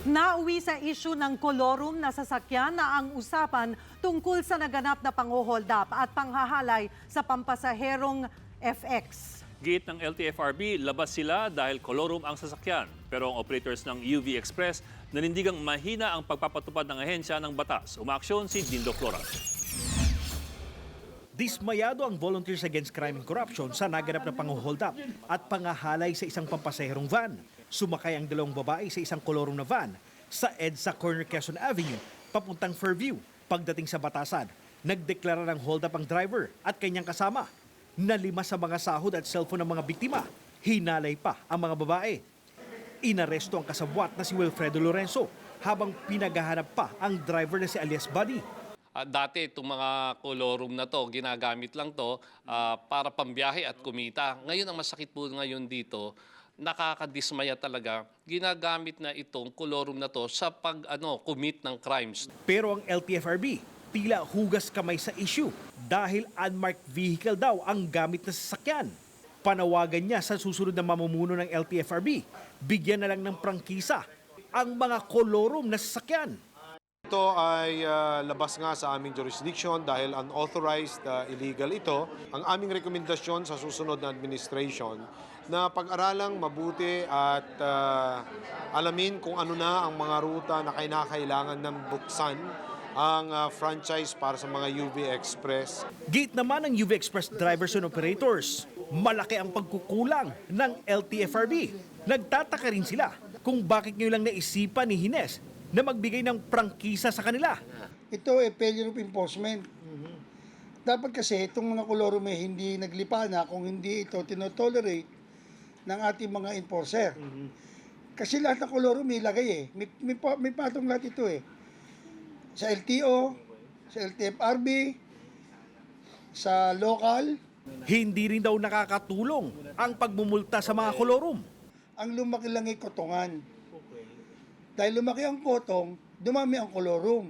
Nauwi sa issue ng kolorum na sasakyan na ang usapan tungkol sa naganap na pang-hold up at panghahalay sa pampasaherong FX. Gate ng LTFRB, labas sila dahil kolorum ang sasakyan. Pero ang operators ng UV Express nanindigang mahina ang pagpapatupad ng ahensya ng batas. Umaaksyon si Dindo Flora. Dismayado ang Volunteers Against Crime and Corruption sa naganap na pang-hold up at pangahalay sa isang pampasaherong van. Sumakay ang dalawang babae sa isang kolorong na van sa EDSA Corner Quezon Avenue papuntang Fairview. Pagdating sa batasan, nagdeklara ng hold up ang driver at kanyang kasama. Nalima sa mga sahod at cellphone ng mga biktima. Hinalay pa ang mga babae. Inaresto ang kasabwat na si Wilfredo Lorenzo habang pinaghahanap pa ang driver na si alias Buddy. Ah, dati itong mga kolorum na to, ginagamit lang to ah, para pambiyahe at kumita. Ngayon ang masakit po ngayon dito, nakakadismaya talaga, ginagamit na itong kolorum na to sa pag ano, commit ng crimes. Pero ang LTFRB, tila hugas kamay sa issue dahil unmarked vehicle daw ang gamit na sasakyan. Panawagan niya sa susunod na mamumuno ng LTFRB, bigyan na lang ng prangkisa ang mga kolorum na sasakyan. Ito ay ah, labas nga sa aming jurisdiction dahil unauthorized, ah, illegal ito. Ang aming rekomendasyon sa susunod na administration na pag-aralang mabuti at ah, alamin kung ano na ang mga ruta na kinakailangan ng buksan ang ah, franchise para sa mga UV Express. Gate naman ng UV Express drivers and operators. Malaki ang pagkukulang ng LTFRB. Nagtataka rin sila kung bakit ngayon lang naisipan ni Hines na magbigay ng prangkisa sa kanila. ito ay failure of enforcement. Dapat kasi itong mga kolorum ay hindi naglipa na kung hindi ito tinotolerate ng ating mga enforcer. Kasi lahat ng kolorum may lagay eh. May, may, may patong lahat ito eh. Sa LTO, sa LTFRB, sa local, Hindi rin daw nakakatulong ang pagmumulta sa mga kolorum. ang lumaki lang ay kotongan. Dahil lumaki ang kotong, dumami ang kolorum.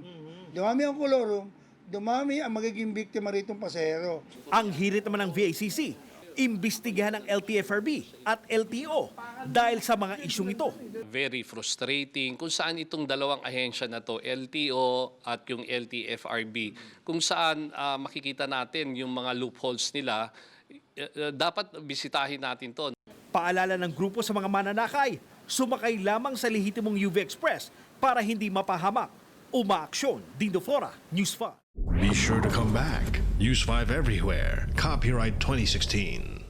Dumami ang kolorum, dumami ang magiging biktima rito pasahero. Ang hirit naman ng VACC, imbestigahan ng LTFRB at LTO dahil sa mga isyong ito. Very frustrating kung saan itong dalawang ahensya na to, LTO at yung LTFRB, kung saan ah, makikita natin yung mga loopholes nila, eh, eh, dapat bisitahin natin to. Paalala ng grupo sa mga mananakay, sumakay lamang sa lehitimong UV Express para hindi mapahamak. Umaaksyon, Dindo Flora, News 5. Be sure to come back. Use 5 everywhere. Copyright 2016.